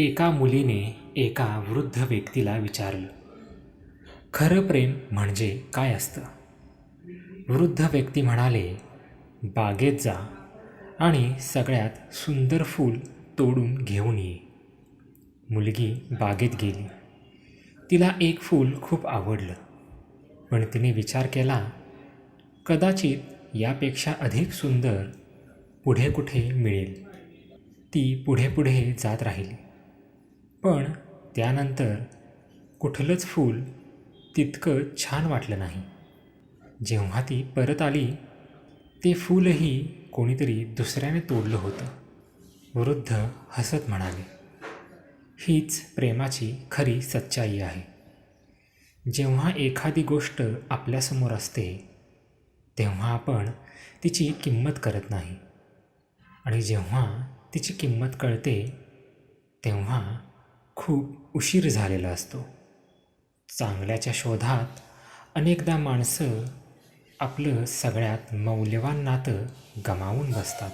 एका मुलीने एका वृद्ध व्यक्तीला विचारलं खरं प्रेम म्हणजे काय असतं? वृद्ध व्यक्ती म्हणाले बागेत जा आणि सगळ्यात सुंदर फूल तोडून घेऊन ये. मुलगी बागेत गेली. तिला एक फूल खूप आवडलं पण तिने विचार केला कदाचित यापेक्षा अधिक सुंदर पुढे कुठे मिळेल? ती पुढे पुढे जात राहिली. पण त्यानंतर कुठलंच फूल तितकं छान वाटलं नाही. जेव्हा ती परत आली ते फूलही कोणीतरी दुसऱ्याने तोडलं होतं. वृद्ध हसत म्हणाले हीच प्रेमाची खरी सच्चाई आहे. जेव्हा एखादी गोष्ट आपल्यासमोर असते तेव्हा आपण तिची किंमत करत नाही. आणि जेव्हा तिची किंमत कळते तेव्हा खूप उशीर झालेला असतो. चांगल्याच्या शोधात अनेकदा माणसं आपलं सगळ्यात मौल्यवान नातं गमावून बसतात.